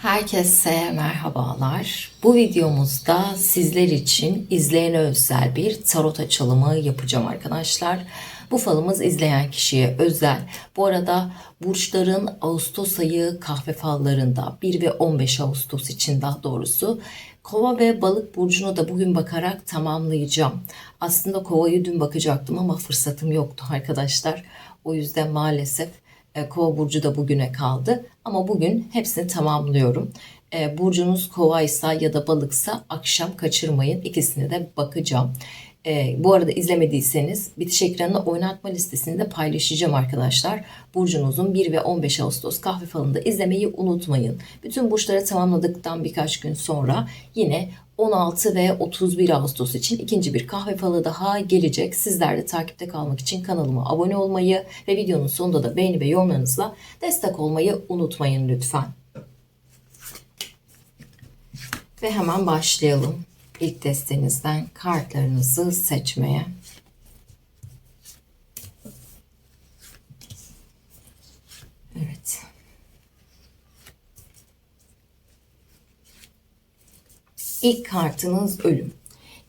Herkese merhabalar. Bu videomuzda sizler için izleyene özel bir tarot açılımı yapacağım arkadaşlar. Bu falımız izleyen kişiye özel. Bu arada burçların Ağustos ayı kahve fallarında 1 ve 15 Ağustos için daha doğrusu Kova ve balık burcunu da bugün bakarak tamamlayacağım. Aslında kovayı dün bakacaktım ama fırsatım yoktu arkadaşlar. O yüzden maalesef Kova burcu da bugüne kaldı. Ama bugün hepsini tamamlıyorum. E, Burcunuz kovaysa ya da balıksa akşam kaçırmayın. İkisine de bakacağım. E, bu arada izlemediyseniz bitiş ekranına oynatma listesinde paylaşacağım arkadaşlar. Burcunuzun 1 ve 15 Ağustos kahve falında izlemeyi unutmayın. Bütün burçları tamamladıktan birkaç gün sonra yine 16 ve 31 Ağustos için ikinci bir kahve falı daha gelecek. Sizler de takipte kalmak için kanalıma abone olmayı ve videonun sonunda da beğeni ve yorumlarınızla destek olmayı unutmayın lütfen. Ve hemen başlayalım. İlk destenizden kartlarınızı seçmeye. Evet. İlk kartınız ölüm.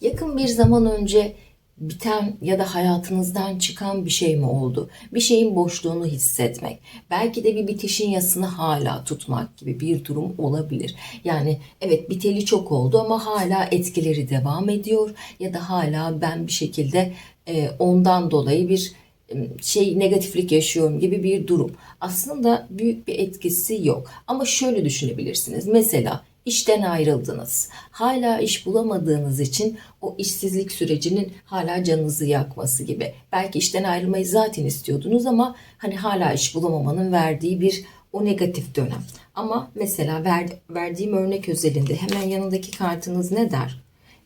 Yakın bir zaman önce biten ya da hayatınızdan çıkan bir şey mi oldu? Bir şeyin boşluğunu hissetmek. Belki de bir bitişin yasını hala tutmak gibi bir durum olabilir. Yani evet biteli çok oldu ama hala etkileri devam ediyor ya da hala ben bir şekilde e, ondan dolayı bir e, şey negatiflik yaşıyorum gibi bir durum. Aslında büyük bir etkisi yok. Ama şöyle düşünebilirsiniz. Mesela işten ayrıldınız. Hala iş bulamadığınız için o işsizlik sürecinin hala canınızı yakması gibi. Belki işten ayrılmayı zaten istiyordunuz ama hani hala iş bulamamanın verdiği bir o negatif dönem. Ama mesela ver, verdiğim örnek özelinde hemen yanındaki kartınız ne der?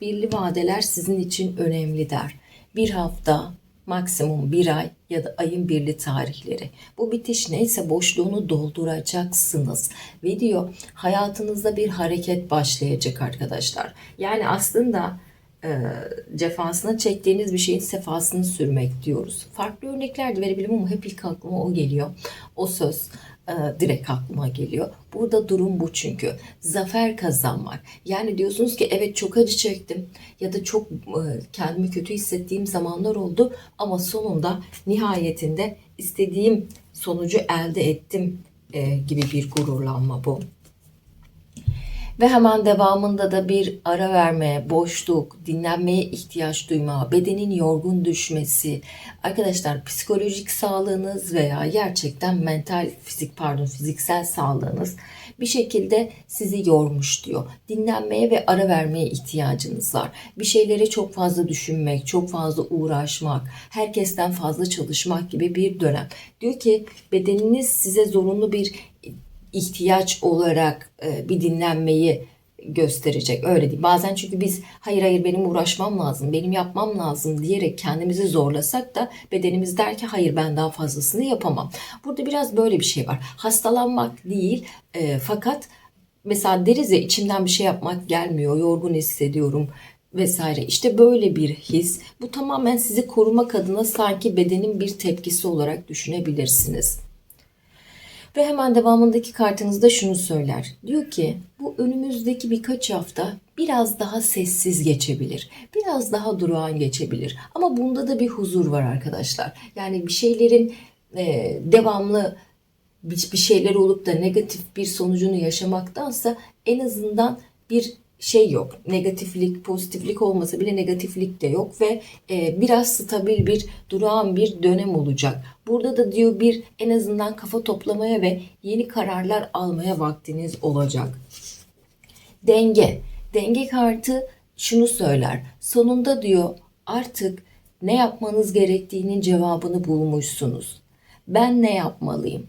Birli vadeler sizin için önemli der. Bir hafta, maksimum bir ay ya da ayın birli tarihleri. Bu bitiş neyse boşluğunu dolduracaksınız. Diyor hayatınızda bir hareket başlayacak arkadaşlar. Yani aslında e, cefasına çektiğiniz bir şeyin sefasını sürmek diyoruz. Farklı örnekler de verebilirim ama hep ilk aklıma o geliyor. O söz direkt aklıma geliyor. Burada durum bu çünkü. Zafer kazanmak. Yani diyorsunuz ki evet çok acı çektim ya da çok e, kendimi kötü hissettiğim zamanlar oldu ama sonunda nihayetinde istediğim sonucu elde ettim e, gibi bir gururlanma bu. Ve hemen devamında da bir ara verme, boşluk, dinlenmeye ihtiyaç duyma, bedenin yorgun düşmesi, arkadaşlar psikolojik sağlığınız veya gerçekten mental, fizik pardon fiziksel sağlığınız bir şekilde sizi yormuş diyor. Dinlenmeye ve ara vermeye ihtiyacınız var. Bir şeylere çok fazla düşünmek, çok fazla uğraşmak, herkesten fazla çalışmak gibi bir dönem. Diyor ki bedeniniz size zorunlu bir ihtiyaç olarak e, bir dinlenmeyi gösterecek. Öyle değil. Bazen çünkü biz hayır hayır benim uğraşmam lazım, benim yapmam lazım diyerek kendimizi zorlasak da bedenimiz der ki hayır ben daha fazlasını yapamam. Burada biraz böyle bir şey var. Hastalanmak değil e, fakat mesela deriz ya içimden bir şey yapmak gelmiyor, yorgun hissediyorum vesaire. İşte böyle bir his. Bu tamamen sizi korumak adına sanki bedenin bir tepkisi olarak düşünebilirsiniz. Ve hemen devamındaki kartınızda şunu söyler. Diyor ki bu önümüzdeki birkaç hafta biraz daha sessiz geçebilir. Biraz daha durağan geçebilir. Ama bunda da bir huzur var arkadaşlar. Yani bir şeylerin e, devamlı bir, şeyler olup da negatif bir sonucunu yaşamaktansa en azından bir şey yok. Negatiflik, pozitiflik olmasa bile negatiflik de yok ve e, biraz stabil bir durağan bir dönem olacak. Burada da diyor bir en azından kafa toplamaya ve yeni kararlar almaya vaktiniz olacak. Denge. Denge kartı şunu söyler. Sonunda diyor artık ne yapmanız gerektiğinin cevabını bulmuşsunuz. Ben ne yapmalıyım?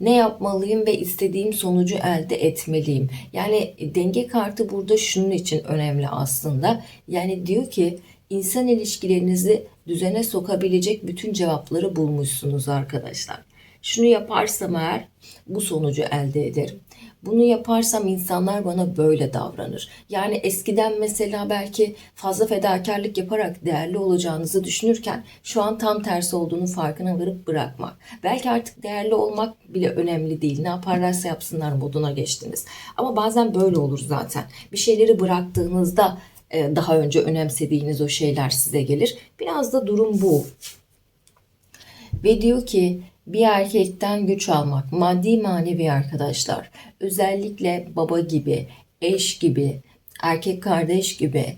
Ne yapmalıyım ve istediğim sonucu elde etmeliyim. Yani denge kartı burada şunun için önemli aslında. Yani diyor ki insan ilişkilerinizi düzene sokabilecek bütün cevapları bulmuşsunuz arkadaşlar. Şunu yaparsam eğer bu sonucu elde ederim. Bunu yaparsam insanlar bana böyle davranır. Yani eskiden mesela belki fazla fedakarlık yaparak değerli olacağınızı düşünürken şu an tam tersi olduğunu farkına varıp bırakmak. Belki artık değerli olmak bile önemli değil. Ne yaparlarsa yapsınlar moduna geçtiniz. Ama bazen böyle olur zaten. Bir şeyleri bıraktığınızda e, daha önce önemsediğiniz o şeyler size gelir. Biraz da durum bu. Ve diyor ki bir erkekten güç almak maddi manevi arkadaşlar özellikle baba gibi eş gibi erkek kardeş gibi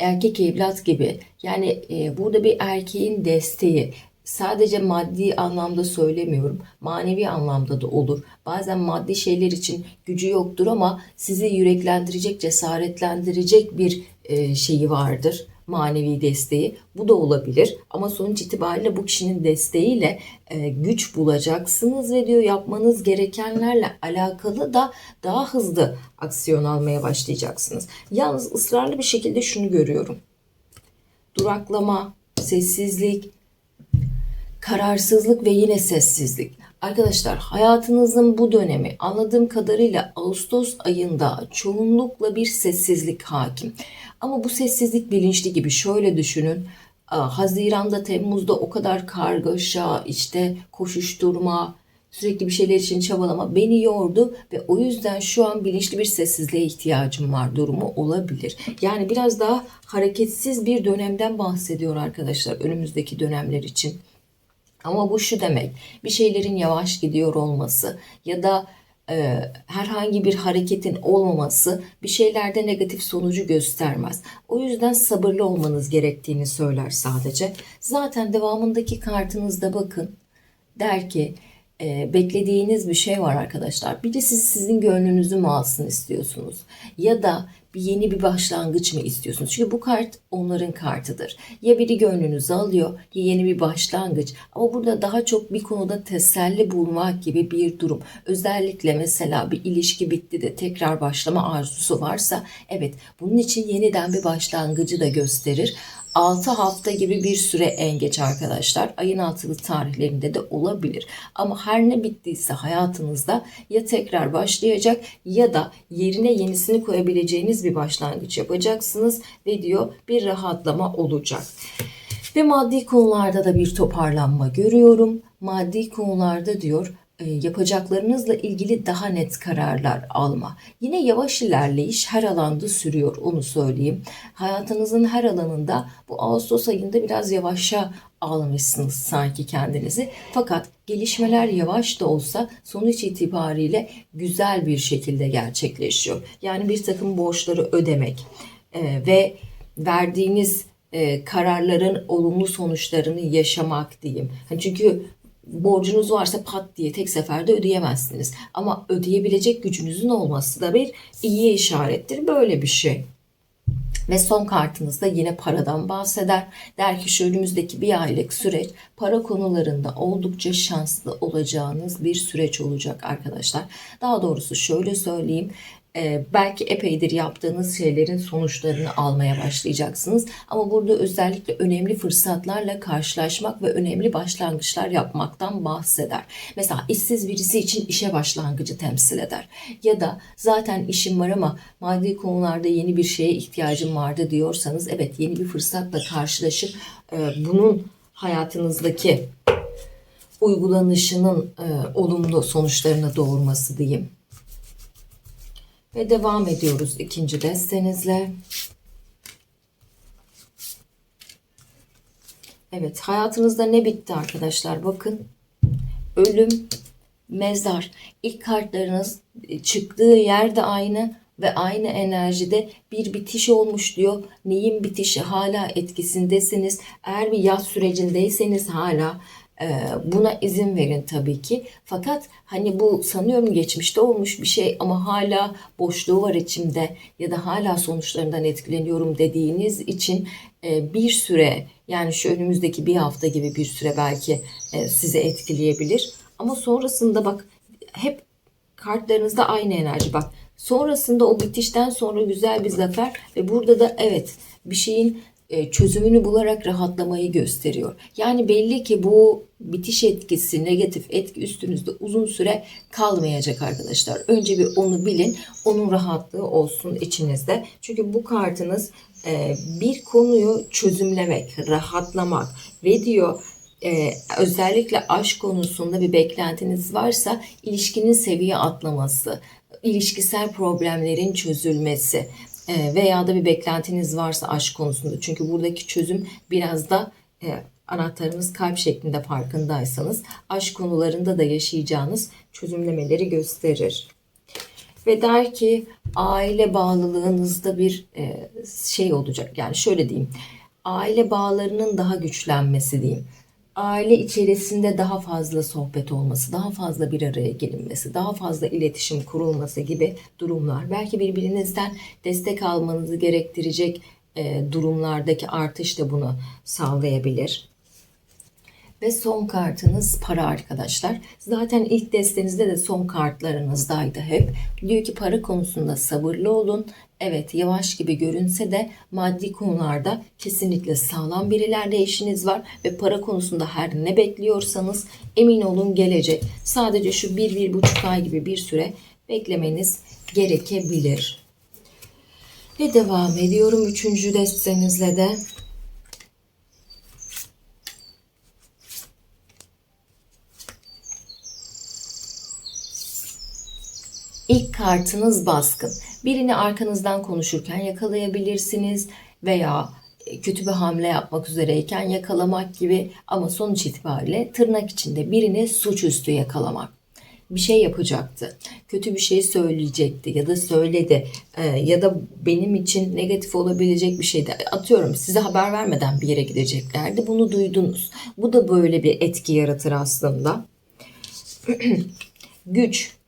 erkek evlat gibi. Yani e, burada bir erkeğin desteği. Sadece maddi anlamda söylemiyorum manevi anlamda da olur. Bazen maddi şeyler için gücü yoktur ama sizi yüreklendirecek cesaretlendirecek bir e, şeyi vardır manevi desteği. Bu da olabilir ama sonuç itibariyle bu kişinin desteğiyle e, güç bulacaksınız ve diyor yapmanız gerekenlerle alakalı da daha hızlı aksiyon almaya başlayacaksınız. Yalnız ısrarlı bir şekilde şunu görüyorum. Duraklama, sessizlik, kararsızlık ve yine sessizlik. Arkadaşlar hayatınızın bu dönemi anladığım kadarıyla Ağustos ayında çoğunlukla bir sessizlik hakim. Ama bu sessizlik bilinçli gibi şöyle düşünün. Haziran'da, Temmuz'da o kadar kargaşa, işte koşuşturma, sürekli bir şeyler için çabalama beni yordu ve o yüzden şu an bilinçli bir sessizliğe ihtiyacım var durumu olabilir. Yani biraz daha hareketsiz bir dönemden bahsediyor arkadaşlar önümüzdeki dönemler için. Ama bu şu demek, bir şeylerin yavaş gidiyor olması ya da e, herhangi bir hareketin olmaması bir şeylerde negatif sonucu göstermez. O yüzden sabırlı olmanız gerektiğini söyler sadece. Zaten devamındaki kartınızda bakın der ki e, beklediğiniz bir şey var arkadaşlar. Birisi sizin gönlünüzü mü alsın istiyorsunuz? Ya da bir yeni bir başlangıç mı istiyorsunuz? Çünkü bu kart onların kartıdır. Ya biri gönlünüzü alıyor ya yeni bir başlangıç. Ama burada daha çok bir konuda teselli bulmak gibi bir durum. Özellikle mesela bir ilişki bitti de tekrar başlama arzusu varsa evet bunun için yeniden bir başlangıcı da gösterir. 6 hafta gibi bir süre en geç arkadaşlar. Ayın altılı tarihlerinde de olabilir. Ama her ne bittiyse hayatınızda ya tekrar başlayacak ya da yerine yenisini koyabileceğiniz bir başlangıç yapacaksınız ve diyor bir rahatlama olacak. Ve maddi konularda da bir toparlanma görüyorum. Maddi konularda diyor yapacaklarınızla ilgili daha net kararlar alma. Yine yavaş ilerleyiş her alanda sürüyor onu söyleyeyim. Hayatınızın her alanında bu Ağustos ayında biraz yavaşa almışsınız sanki kendinizi. Fakat gelişmeler yavaş da olsa sonuç itibariyle güzel bir şekilde gerçekleşiyor. Yani bir takım borçları ödemek e, ve verdiğiniz e, kararların olumlu sonuçlarını yaşamak diyeyim. Hani çünkü borcunuz varsa pat diye tek seferde ödeyemezsiniz. Ama ödeyebilecek gücünüzün olması da bir iyi işarettir. Böyle bir şey. Ve son kartınızda yine paradan bahseder. Der ki şu önümüzdeki bir aylık süreç para konularında oldukça şanslı olacağınız bir süreç olacak arkadaşlar. Daha doğrusu şöyle söyleyeyim e, belki epeydir yaptığınız şeylerin sonuçlarını almaya başlayacaksınız. Ama burada özellikle önemli fırsatlarla karşılaşmak ve önemli başlangıçlar yapmaktan bahseder. Mesela işsiz birisi için işe başlangıcı temsil eder. Ya da zaten işim var ama maddi konularda yeni bir şeye ihtiyacım vardı diyorsanız evet yeni bir fırsatla karşılaşıp e, bunun hayatınızdaki uygulanışının e, olumlu sonuçlarına doğurması diyeyim. Ve devam ediyoruz ikinci destenizle. Evet hayatınızda ne bitti arkadaşlar bakın. Ölüm, mezar. İlk kartlarınız çıktığı yer de aynı ve aynı enerjide bir bitiş olmuş diyor. Neyin bitişi hala etkisindesiniz. Eğer bir yaz sürecindeyseniz hala buna izin verin tabii ki. Fakat hani bu sanıyorum geçmişte olmuş bir şey ama hala boşluğu var içimde ya da hala sonuçlarından etkileniyorum dediğiniz için e, bir süre yani şu önümüzdeki bir hafta gibi bir süre belki e, sizi etkileyebilir. Ama sonrasında bak hep kartlarınızda aynı enerji bak. Sonrasında o bitişten sonra güzel bir zafer ve burada da evet bir şeyin çözümünü bularak rahatlamayı gösteriyor. Yani belli ki bu bitiş etkisi, negatif etki üstünüzde uzun süre kalmayacak arkadaşlar. Önce bir onu bilin, onun rahatlığı olsun içinizde. Çünkü bu kartınız e, bir konuyu çözümlemek, rahatlamak ve diyor e, özellikle aşk konusunda bir beklentiniz varsa ilişkinin seviye atlaması, ilişkisel problemlerin çözülmesi e, veya da bir beklentiniz varsa aşk konusunda. Çünkü buradaki çözüm biraz da e, anahtarımız kalp şeklinde farkındaysanız aşk konularında da yaşayacağınız çözümlemeleri gösterir. Ve der ki aile bağlılığınızda bir e, şey olacak. Yani şöyle diyeyim. Aile bağlarının daha güçlenmesi diyeyim. Aile içerisinde daha fazla sohbet olması, daha fazla bir araya gelinmesi, daha fazla iletişim kurulması gibi durumlar. Belki birbirinizden destek almanızı gerektirecek durumlardaki artış da bunu sağlayabilir. Ve son kartınız para arkadaşlar. Zaten ilk destenizde de son kartlarınızdaydı hep. Diyor ki para konusunda sabırlı olun. Evet yavaş gibi görünse de maddi konularda kesinlikle sağlam bir ilerleyişiniz var. Ve para konusunda her ne bekliyorsanız emin olun gelecek. Sadece şu bir, bir buçuk ay gibi bir süre beklemeniz gerekebilir. Ve devam ediyorum üçüncü destenizle de. İlk kartınız baskın. Birini arkanızdan konuşurken yakalayabilirsiniz veya kötü bir hamle yapmak üzereyken yakalamak gibi ama sonuç itibariyle tırnak içinde birini suçüstü yakalamak. Bir şey yapacaktı. Kötü bir şey söyleyecekti ya da söyledi Ee, ya da benim için negatif olabilecek bir şeydi. Atıyorum size haber vermeden bir yere gideceklerdi. Bunu duydunuz. Bu da böyle bir etki yaratır aslında. Güç,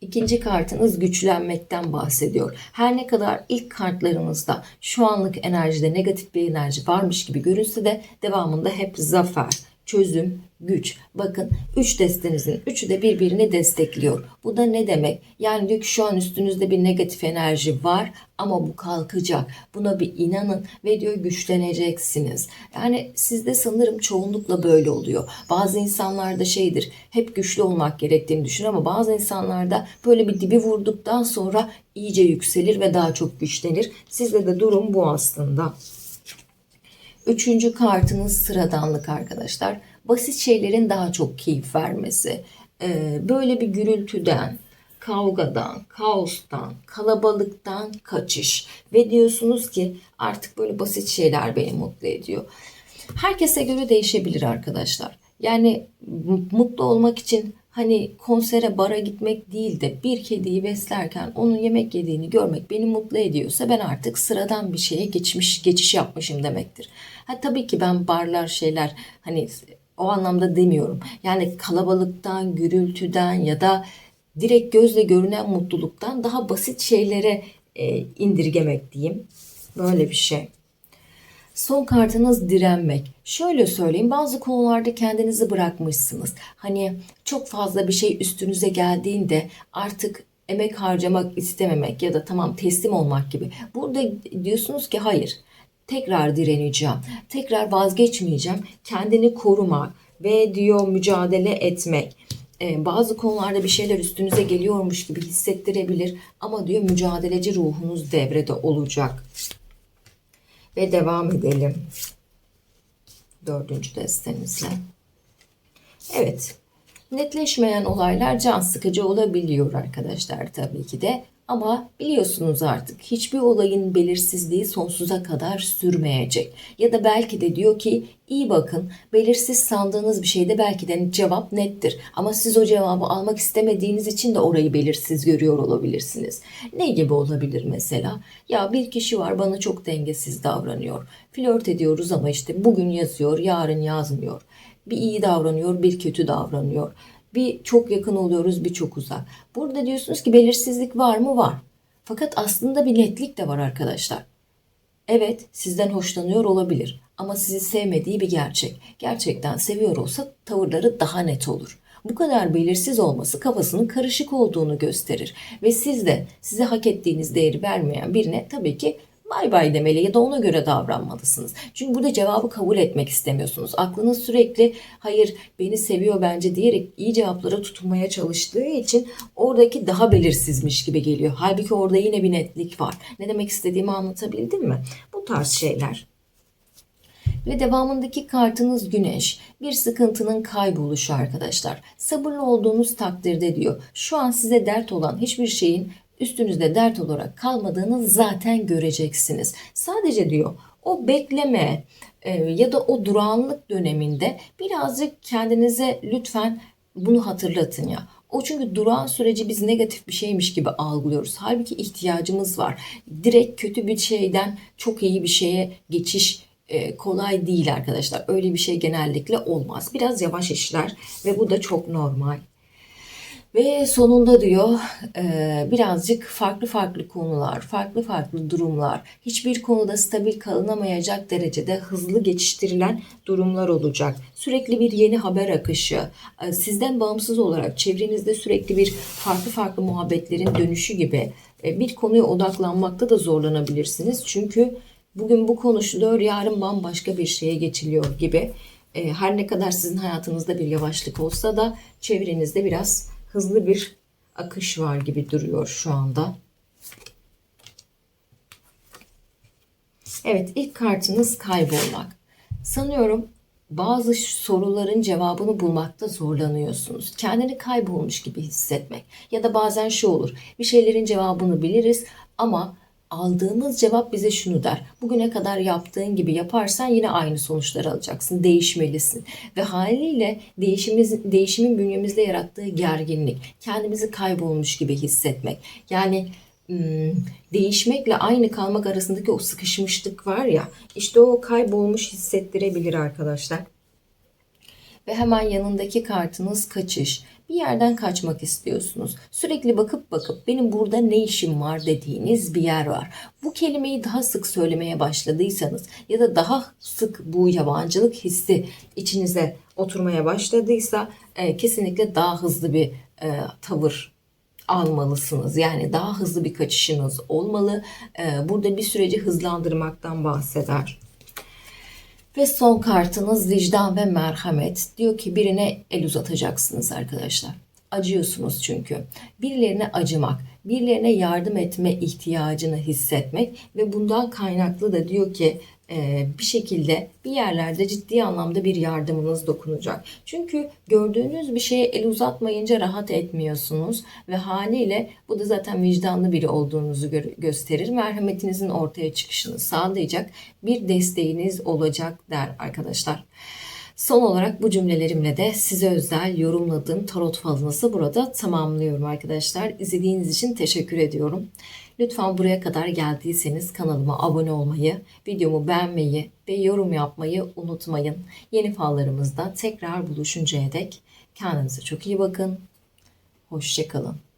İkinci kartınız güçlenmekten bahsediyor. Her ne kadar ilk kartlarınızda şu anlık enerjide negatif bir enerji varmış gibi görünse de devamında hep zafer, çözüm, güç. Bakın 3 destenizin üçü de birbirini destekliyor. Bu da ne demek? Yani diyor ki şu an üstünüzde bir negatif enerji var ama bu kalkacak. Buna bir inanın ve diyor güçleneceksiniz. Yani sizde sanırım çoğunlukla böyle oluyor. Bazı insanlarda şeydir hep güçlü olmak gerektiğini düşünür ama bazı insanlarda böyle bir dibi vurduktan sonra iyice yükselir ve daha çok güçlenir. Sizde de durum bu aslında. Üçüncü kartınız sıradanlık arkadaşlar. Basit şeylerin daha çok keyif vermesi. Ee, böyle bir gürültüden, kavgadan, kaostan, kalabalıktan kaçış. Ve diyorsunuz ki artık böyle basit şeyler beni mutlu ediyor. Herkese göre değişebilir arkadaşlar. Yani mutlu olmak için hani konsere bara gitmek değil de bir kediyi beslerken onun yemek yediğini görmek beni mutlu ediyorsa ben artık sıradan bir şeye geçmiş geçiş yapmışım demektir. Ha tabii ki ben barlar şeyler hani o anlamda demiyorum. Yani kalabalıktan, gürültüden ya da direkt gözle görünen mutluluktan daha basit şeylere e, indirgemek diyeyim. Böyle bir şey. Son kartınız direnmek. Şöyle söyleyeyim bazı konularda kendinizi bırakmışsınız. Hani çok fazla bir şey üstünüze geldiğinde artık emek harcamak istememek ya da tamam teslim olmak gibi. Burada diyorsunuz ki hayır tekrar direneceğim. Tekrar vazgeçmeyeceğim. Kendini korumak ve diyor mücadele etmek. Ee, bazı konularda bir şeyler üstünüze geliyormuş gibi hissettirebilir ama diyor mücadeleci ruhunuz devrede olacak. Ve devam edelim. Dördüncü destenizle. Evet. Netleşmeyen olaylar can sıkıcı olabiliyor arkadaşlar tabii ki de. Ama biliyorsunuz artık hiçbir olayın belirsizliği sonsuza kadar sürmeyecek. Ya da belki de diyor ki iyi bakın belirsiz sandığınız bir şeyde belki de cevap nettir. Ama siz o cevabı almak istemediğiniz için de orayı belirsiz görüyor olabilirsiniz. Ne gibi olabilir mesela? Ya bir kişi var bana çok dengesiz davranıyor. Flört ediyoruz ama işte bugün yazıyor yarın yazmıyor. Bir iyi davranıyor bir kötü davranıyor bir çok yakın oluyoruz, bir çok uzak. Burada diyorsunuz ki belirsizlik var mı? Var. Fakat aslında bir netlik de var arkadaşlar. Evet, sizden hoşlanıyor olabilir ama sizi sevmediği bir gerçek. Gerçekten seviyor olsa tavırları daha net olur. Bu kadar belirsiz olması kafasının karışık olduğunu gösterir ve siz de size hak ettiğiniz değeri vermeyen birine tabii ki bay bay demeli ya da ona göre davranmalısınız. Çünkü burada cevabı kabul etmek istemiyorsunuz. Aklınız sürekli hayır beni seviyor bence diyerek iyi cevaplara tutunmaya çalıştığı için oradaki daha belirsizmiş gibi geliyor. Halbuki orada yine bir netlik var. Ne demek istediğimi anlatabildim mi? Bu tarz şeyler. Ve devamındaki kartınız güneş. Bir sıkıntının kayboluşu arkadaşlar. Sabırlı olduğunuz takdirde diyor. Şu an size dert olan hiçbir şeyin üstünüzde dert olarak kalmadığını zaten göreceksiniz. Sadece diyor o bekleme e, ya da o durağanlık döneminde birazcık kendinize lütfen bunu hatırlatın ya. O çünkü durağan süreci biz negatif bir şeymiş gibi algılıyoruz. Halbuki ihtiyacımız var. Direkt kötü bir şeyden çok iyi bir şeye geçiş e, kolay değil arkadaşlar. Öyle bir şey genellikle olmaz. Biraz yavaş işler ve bu da çok normal. Ve sonunda diyor e, birazcık farklı farklı konular, farklı farklı durumlar, hiçbir konuda stabil kalınamayacak derecede hızlı geçiştirilen durumlar olacak. Sürekli bir yeni haber akışı, e, sizden bağımsız olarak çevrenizde sürekli bir farklı farklı muhabbetlerin dönüşü gibi e, bir konuya odaklanmakta da zorlanabilirsiniz. Çünkü bugün bu konuşuluyor, yarın bambaşka bir şeye geçiliyor gibi. Her ne kadar sizin hayatınızda bir yavaşlık olsa da çevrenizde biraz hızlı bir akış var gibi duruyor şu anda. Evet ilk kartınız kaybolmak. Sanıyorum bazı soruların cevabını bulmakta zorlanıyorsunuz. Kendini kaybolmuş gibi hissetmek. Ya da bazen şu olur. Bir şeylerin cevabını biliriz ama aldığımız cevap bize şunu der. Bugüne kadar yaptığın gibi yaparsan yine aynı sonuçları alacaksın. Değişmelisin. Ve haliyle değişimiz, değişimin bünyemizde yarattığı gerginlik. Kendimizi kaybolmuş gibi hissetmek. Yani değişmekle aynı kalmak arasındaki o sıkışmışlık var ya. işte o kaybolmuş hissettirebilir arkadaşlar. Ve hemen yanındaki kartınız kaçış. Bir yerden kaçmak istiyorsunuz. Sürekli bakıp bakıp benim burada ne işim var dediğiniz bir yer var. Bu kelimeyi daha sık söylemeye başladıysanız ya da daha sık bu yabancılık hissi içinize oturmaya başladıysa e, kesinlikle daha hızlı bir e, tavır almalısınız. Yani daha hızlı bir kaçışınız olmalı. E, burada bir süreci hızlandırmaktan bahseder. Ve son kartınız vicdan ve merhamet. Diyor ki birine el uzatacaksınız arkadaşlar. Acıyorsunuz çünkü. Birilerine acımak, birilerine yardım etme ihtiyacını hissetmek ve bundan kaynaklı da diyor ki bir şekilde bir yerlerde ciddi anlamda bir yardımınız dokunacak. Çünkü gördüğünüz bir şeye el uzatmayınca rahat etmiyorsunuz ve haliyle bu da zaten vicdanlı biri olduğunuzu gö- gösterir. Merhametinizin ortaya çıkışını sağlayacak bir desteğiniz olacak der arkadaşlar. Son olarak bu cümlelerimle de size özel yorumladığım tarot falınızı burada tamamlıyorum arkadaşlar. İzlediğiniz için teşekkür ediyorum. Lütfen buraya kadar geldiyseniz kanalıma abone olmayı, videomu beğenmeyi ve yorum yapmayı unutmayın. Yeni fallarımızda tekrar buluşuncaya dek kendinize çok iyi bakın. Hoşçakalın.